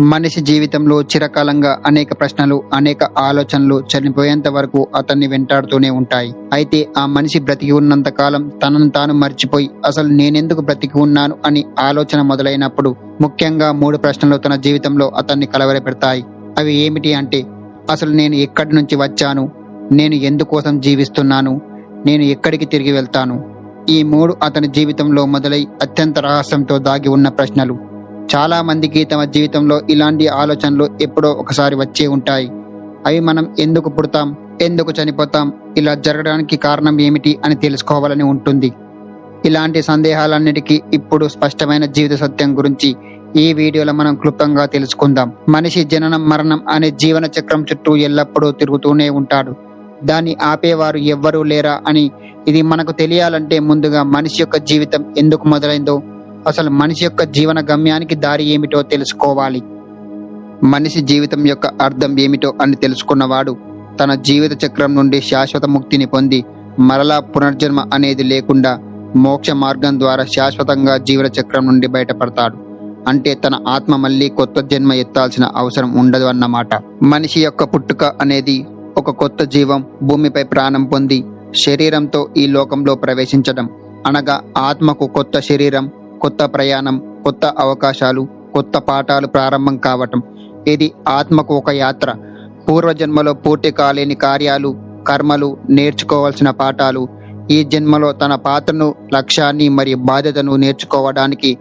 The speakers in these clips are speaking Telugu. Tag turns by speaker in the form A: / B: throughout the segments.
A: మనిషి జీవితంలో చిరకాలంగా అనేక ప్రశ్నలు అనేక ఆలోచనలు చనిపోయేంత వరకు అతన్ని వెంటాడుతూనే ఉంటాయి. అయితే ఆ మనిషి బ్రతికి ఉన్నంత కాలం తనను తాను మర్చిపోయి అసలు నేనెందుకు బ్రతికి ఉన్నాను అని ఆలోచన మొదలైనప్పుడు ముఖ్యంగా మూడు ప్రశ్నలు తన జీవితంలో అతన్ని కలవరపెడతాయి. అవి ఏమిటి అంటే అసలు నేను ఎక్కడి నుంచి వచ్చాను? నేను ఎందుకోసం జీవిస్తున్నాను? నేను ఎక్కడికి తిరిగి వెళ్తాను? ఈ మూడు అతని జీవితంలో మొదలై అత్యంత రహస్యంతో దాగి ఉన్న ప్రశ్నలు. చాలా మందికి తమ జీవితంలో ఇలాంటి ఆలోచనలు ఎప్పుడో ఒకసారి వచ్చే ఉంటాయి. అవి మనం ఎందుకు పుడతాం ఎందుకు చనిపోతాం ఇలా జరగడానికి కారణం ఏమిటి అని తెలుసుకోవాలని ఉంటుంది. ఇలాంటి సందేహాలన్నిటికీ ఇప్పుడు స్పష్టమైన జీవిత సత్యం గురించి ఈ వీడియోలో మనం క్లుప్తంగా తెలుసుకుందాం. మనిషి జననం మరణం అనే జీవన చక్రం చుట్టూ ఎల్లప్పుడూ తిరుగుతూనే ఉంటాడు. దాన్ని ఆపేవారు ఎవ్వరూ లేరా అని ఇది మనకు తెలియాలంటే ముందుగా మనిషి యొక్క జీవితం ఎందుకు మొదలైందో అసలు మనిషి యొక్క జీవన గమ్యానికి దారి ఏమిటో తెలుసుకోవాలి. మనిషి జీవితం యొక్క అర్థం ఏమిటో అని తెలుసుకున్నవాడు తన జీవిత చక్రం నుండి శాశ్వత ముక్తిని పొంది మరలా పునర్జన్మ అనేది లేకుండా మోక్ష మార్గం ద్వారా శాశ్వతంగా జీవన చక్రం నుండి బయటపడతాడు. అంటే తన ఆత్మ మళ్ళీ కొత్త జన్మ ఎత్తాల్సిన అవసరం ఉండదు అన్నమాట. మనిషి యొక్క పుట్టుక అనేది ఒక కొత్త జీవం భూమిపై ప్రాణం పొంది శరీరంతో ఈ లోకంలో ప్రవేశించడం అనగా ఆత్మకు కొత్త శరీరం కొత్త ప్రయాణం కొత్త అవకాశాలు కొత్త పాఠాలు ప్రారంభం కావటం. ఇది ఆత్మకు ఒక యాత్ర. పూర్వజన్మలో పూర్తి కాలేని కార్యాలు కర్మలు నేర్చుకోవాల్సిన పాఠాలు ఈ జన్మలో తన పాత్రను లక్ష్యాన్ని మరియు బాధ్యతను నేర్చుకోవడానికి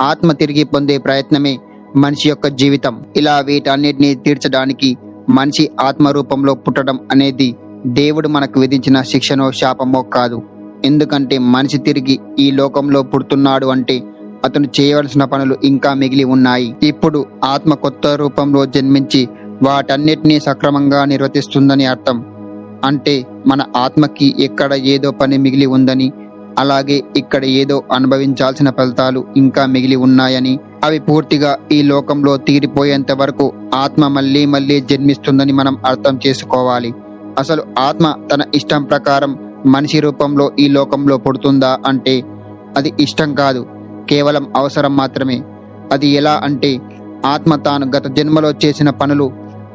A: ఆత్మ తిరిగి పొందే ప్రయత్నమే మనిషి యొక్క జీవితం. ఇలా వీటన్నిటిని తీర్చడానికి మనిషి ఆత్మ రూపంలో పుట్టడం అనేది దేవుడు మనకు విధించిన శిక్షనో శాపమో కాదు. ఎందుకంటే మనిషి తిరిగి ఈ లోకంలో పుడుతున్నాడు అంటే అతను చేయవలసిన పనులు ఇంకా మిగిలి ఉన్నాయి. ఇప్పుడు ఆత్మ కొత్త రూపంలో జన్మించి వాటన్నిటినీ సక్రమంగా నిర్వర్తిస్తుందని అర్థం. అంటే మన ఆత్మకి ఎక్కడ ఏదో పని మిగిలి ఉందని అలాగే ఇక్కడ ఏదో అనుభవించాల్సిన ఫలితాలు ఇంకా మిగిలి ఉన్నాయని అవి పూర్తిగా ఈ లోకంలో తీరిపోయేంత వరకు ఆత్మ మళ్ళీ మళ్ళీ జన్మిస్తుందని మనం అర్థం చేసుకోవాలి. అసలు ఆత్మ తన ఇష్టం ప్రకారం మనిషి రూపంలో ఈ లోకంలో పుడుతుందా అంటే అది ఇష్టం కాదు కేవలం అవసరం మాత్రమే. అది ఎలా అంటే ఆత్మ తాను గత జన్మలో చేసిన పనులు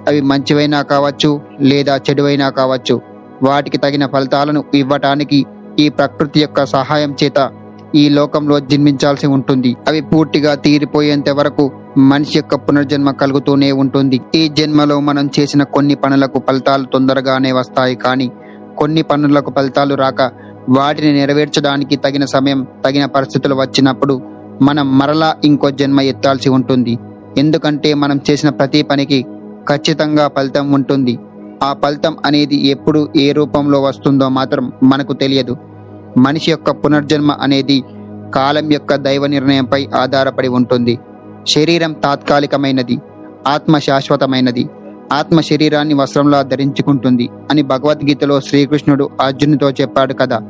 A: అవి మంచివైనా కావచ్చు లేదా చెడువైనా కావచ్చు. వాటికి తగిన ఫలితాలను ఇవ్వటానికి ఈ ప్రకృతి యొక్క సహాయం చేత ఈ లోకంలో జన్మించాల్సి ఉంటుంది. అవి పూర్తిగా తీరిపోయేంత వరకు మనిషి యొక్క పునర్జన్మ కలుగుతూనే ఉంటుంది. ఈ జన్మలో మనం చేసిన కొన్ని పనులకు ఫలితాలు తొందరగానే వస్తాయి కానీ కొన్ని పనులకు ఫలితాలు రాక వాటిని నెరవేర్చడానికి తగిన సమయం తగిన పరిస్థితులు వచ్చినప్పుడు మనం మరలా ఇంకో జన్మ ఎత్తాల్సి ఉంటుంది. ఎందుకంటే మనం చేసిన ప్రతి పనికి ఖచ్చితంగా ఫలితం ఉంటుంది. ఆ ఫలితం అనేది ఎప్పుడు ఏ రూపంలో వస్తుందో మాత్రం మనకు తెలియదు. మనిషి యొక్క పునర్జన్మ అనేది కాలం యొక్క దైవ నిర్ణయంపై ఆధారపడి ఉంటుంది. శరీరం తాత్కాలికమైనది ఆత్మ శాశ్వతమైనది. ఆత్మ శరీరాన్ని వస్త్రంలా ధరించుకుంటుంది అని భగవద్గీతలో శ్రీకృష్ణుడు అర్జునుతో చెప్పాడు కదా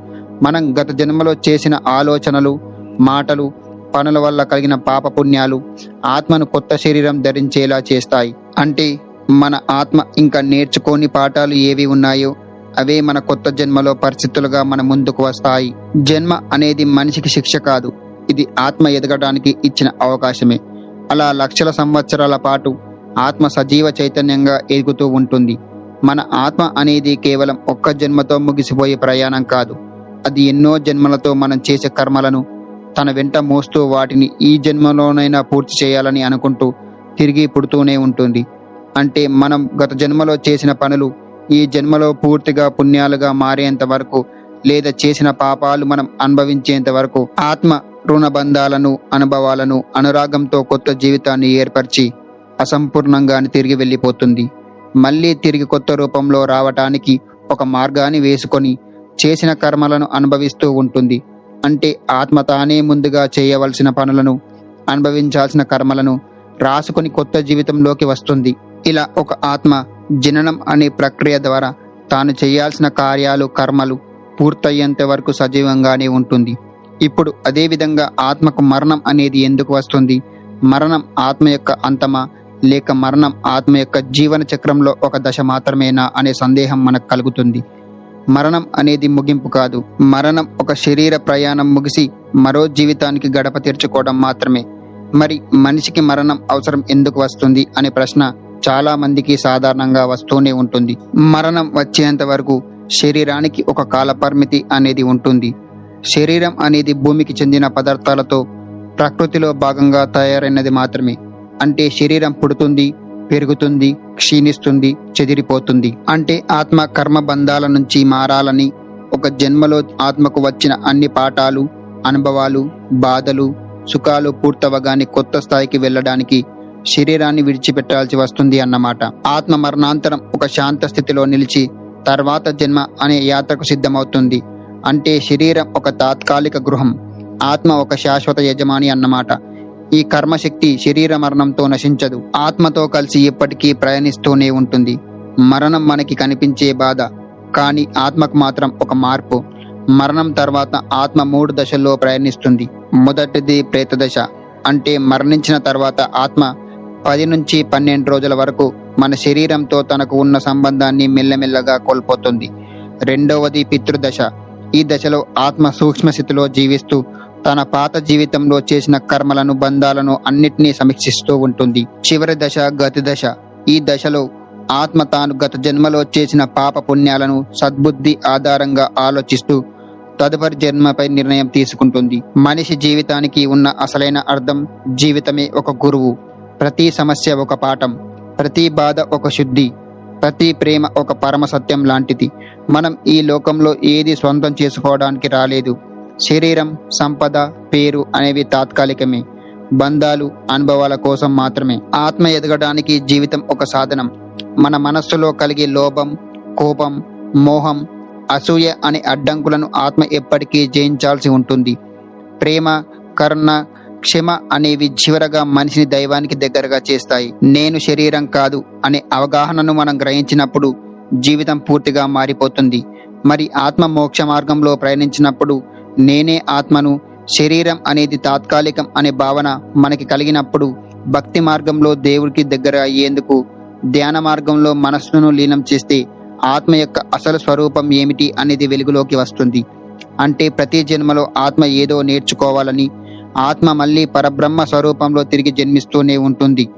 A: మనం గత జన్మలో చేసిన ఆలోచనలు మాటలు పనుల వల్ల కలిగిన పాపపుణ్యాలు ఆత్మను కొత్త శరీరం ధరించేలా చేస్తాయి. అంటే మన ఆత్మ ఇంకా నేర్చుకోని పాఠాలు ఏవి ఉన్నాయో అవే మన కొత్త జన్మలో పరిస్థితులుగా మన ముందుకు వస్తాయి. జన్మ అనేది మనిషికి శిక్ష కాదు. ఇది ఆత్మ ఎదగడానికి ఇచ్చిన అవకాశమే. అలా లక్షల సంవత్సరాల పాటు ఆత్మ సజీవ చైతన్యంగా ఎదుగుతూ ఉంటుంది. మన ఆత్మ అనేది కేవలం ఒక్క జన్మతో ముగిసిపోయే ప్రయాణం కాదు. అది ఎన్నో జన్మలతో మనం చేసే కర్మలను తన వెంట మోస్తూ వాటిని ఈ జన్మలోనైనా పూర్తి చేయాలని అనుకుంటూ తిరిగి పుడుతూనే ఉంటుంది. అంటే మనం గత జన్మలో చేసిన పనులు ఈ జన్మలో పూర్తిగా పుణ్యాలుగా మారేంత వరకు లేదా చేసిన పాపాలు మనం అనుభవించేంత వరకు ఆత్మ రుణబంధాలను అనుభవాలను అనురాగంతో కొత్త జీవితాన్ని ఏర్పరిచి అసంపూర్ణంగాని తిరిగి వెళ్ళిపోతుంది. మళ్ళీ తిరిగి కొత్త రూపంలో రావటానికి ఒక మార్గాన్ని వేసుకొని చేసిన కర్మలను అనుభవిస్తూ ఉంటుంది. అంటే ఆత్మ తానే ముందుగా చేయవలసిన పనులను అనుభవించాల్సిన కర్మలను రాసుకొని కొత్త జీవితంలోకి వస్తుంది. ఇలా ఒక ఆత్మ జననం అనే ప్రక్రియ ద్వారా తాను చేయాల్సిన కార్యాలు కర్మలు పూర్తయ్యేంత వరకు సజీవంగానే ఉంటుంది. ఇప్పుడు అదేవిధంగా ఆత్మకు మరణం అనేది ఎందుకు వస్తుంది? మరణం ఆత్మ యొక్క అంతమా? లేక మరణం ఆత్మ యొక్క జీవన చక్రంలో ఒక దశ మాత్రమేనా అనే సందేహం మనకు కలుగుతుంది. మరణం అనేది ముగింపు కాదు. మరణం ఒక శరీర ప్రయాణం ముగిసి మరో జీవితానికి గడప తెరుచుకోవడం మాత్రమే. మరి మనిషికి మరణం అవసరం ఎందుకు వస్తుంది అనే ప్రశ్న చాలా మందికి సాధారణంగా వస్తూనే ఉంటుంది. మరణం వచ్చేంత వరకు శరీరానికి ఒక కాల పరిమితి అనేది ఉంటుంది. శరీరం అనేది భూమికి చెందిన పదార్థాలతో ప్రకృతిలో భాగంగా తయారైనది మాత్రమే. అంటే శరీరం పుడుతుంది పెరుగుతుంది క్షీణిస్తుంది చెదిరిపోతుంది. అంటే ఆత్మ కర్మ బంధాల నుంచి మారాలని ఒక జన్మలో ఆత్మకు వచ్చిన అన్ని పాఠాలు అనుభవాలు బాధలు సుఖాలు పూర్తవగానే కొత్త స్థాయికి వెళ్ళడానికి శరీరాన్ని విడిచిపెట్టాల్సి వస్తుంది అన్నమాట. ఆత్మ మరణాంతరం ఒక శాంత స్థితిలో నిలిచి తర్వాత జన్మ అనే యాత్రకు సిద్ధమవుతుంది. అంటే శరీరం ఒక తాత్కాలిక గృహం ఆత్మ ఒక శాశ్వత యజమాని అన్నమాట. ఈ కర్మశక్తి శరీర మరణంతో నశించదు. ఆత్మతో కలిసి ఎప్పటికీ ప్రయాణిస్తూనే ఉంటుంది. మరణం మనకి కనిపించే బాధ కానీ ఆత్మకు మాత్రం ఒక మార్పు. మరణం తర్వాత ఆత్మ మూడు దశల్లో ప్రయాణిస్తుంది. మొదటిది ప్రేత దశ అంటే మరణించిన తర్వాత ఆత్మ పది నుంచి పన్నెండు రోజుల వరకు మన శరీరంతో తనకు ఉన్న సంబంధాన్ని మెల్లమెల్లగా కోల్పోతుంది. రెండవది పితృదశ ఈ దశలో ఆత్మ సూక్ష్మ స్థితిలో జీవిస్తూ తన పాత జీవితంలో చేసిన కర్మలను బంధాలను అన్నిటినీ సమీక్షిస్తూ ఉంటుంది. చివరి దశ గతి దశ. ఈ దశలో ఆత్మ తాను గత జన్మలో చేసిన పాప పుణ్యాలను సద్బుద్ధి ఆధారంగా ఆలోచిస్తూ తదుపరి జన్మపై నిర్ణయం తీసుకుంటుంది. మనిషి జీవితానికి ఉన్న అసలైన అర్థం జీవితమే ఒక గురువు. ప్రతి సమస్య ఒక పాఠం. ప్రతి బాధ ఒక శుద్ధి. ప్రతి ప్రేమ ఒక పరమ సత్యం లాంటిది. మనం ఈ లోకంలో ఏది సొంతం చేసుకోవడానికి రాలేదు. శరీరం సంపద పేరు అనేవి తాత్కాలికమే. బంధాలు అనుభవాల కోసం మాత్రమే. ఆత్మ ఎదగడానికి జీవితం ఒక సాధనం. మన మనస్సులో కలిగే లోభం కోపం మోహం అసూయ అనే అడ్డంకులను ఆత్మ ఎప్పటికీ జయించాల్సి ఉంటుంది. ప్రేమ కరుణ క్షమ అనేవి చివరగా మనిషిని దైవానికి దగ్గరగా చేస్తాయి. నేను శరీరం కాదు అనే అవగాహనను మనం గ్రహించినప్పుడు జీవితం పూర్తిగా మారిపోతుంది. మరి ఆత్మ మోక్ష మార్గంలో ప్రయాణించినప్పుడు నేనే ఆత్మను శరీరం అనేది తాత్కాలికం అనే భావన మనకి కలిగినప్పుడు భక్తి మార్గంలో దేవుడికి దగ్గర అయ్యేందుకు ధ్యాన మార్గంలో మనస్సును లీనం చేస్తే ఆత్మ యొక్క అసలు స్వరూపం ఏమిటి అనేది వెలుగులోకి వస్తుంది. అంటే ప్రతి జన్మలో ఆత్మ ఏదో నేర్చుకోవాలని ఆత్మ మళ్ళీ పరబ్రహ్మ స్వరూపంలో తిరిగి జన్మిస్తూనే ఉంటుంది.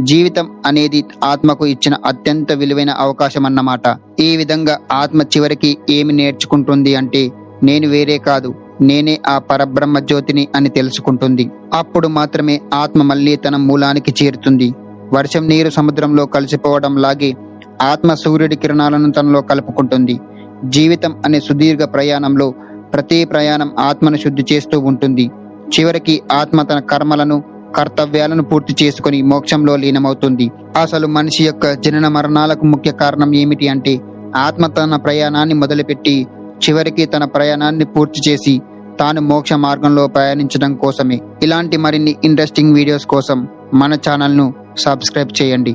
A: జీవితం అనేది ఆత్మకు ఇచ్చిన అత్యంత విలువైన అవకాశం అన్నమాట ఈ విధంగా ఆత్మ చివరికి ఏమి నేర్చుకుంటుంది అంటే నేను వేరే కాదు నేనే ఆ పరబ్రహ్మ జ్యోతిని అని తెలుసుకుంటుంది. అప్పుడు మాత్రమే ఆత్మ మళ్ళీ తన మూలానికి చేరుతుంది. వర్షం నీరు సముద్రంలో కలిసిపోవడం లాగే ఆత్మ సూర్యుడి కిరణాలను తనలో కలుపుకుంటుంది. జీవితం అనే సుదీర్ఘ ప్రయాణంలో ప్రతి ప్రయాణం ఆత్మను శుద్ధి చేస్తూ ఉంటుంది. చివరికి ఆత్మ తన కర్మలను కర్తవ్యాలను పూర్తి చేసుకుని మోక్షంలో లీనమవుతుంది. అసలు మనిషి యొక్క జనన మరణాలకు ముఖ్య కారణం ఏమిటి అంటే ఆత్మ తన ప్రయాణాన్ని మొదలుపెట్టి చివరికి తన ప్రయాణాన్ని పూర్తి చేసి తాను మోక్ష మార్గంలో ప్రయాణించడం కోసమే. ఇలాంటి మరిన్ని ఇంట్రెస్టింగ్ వీడియోస్ కోసం మన ఛానల్ను సబ్స్క్రైబ్ చేయండి.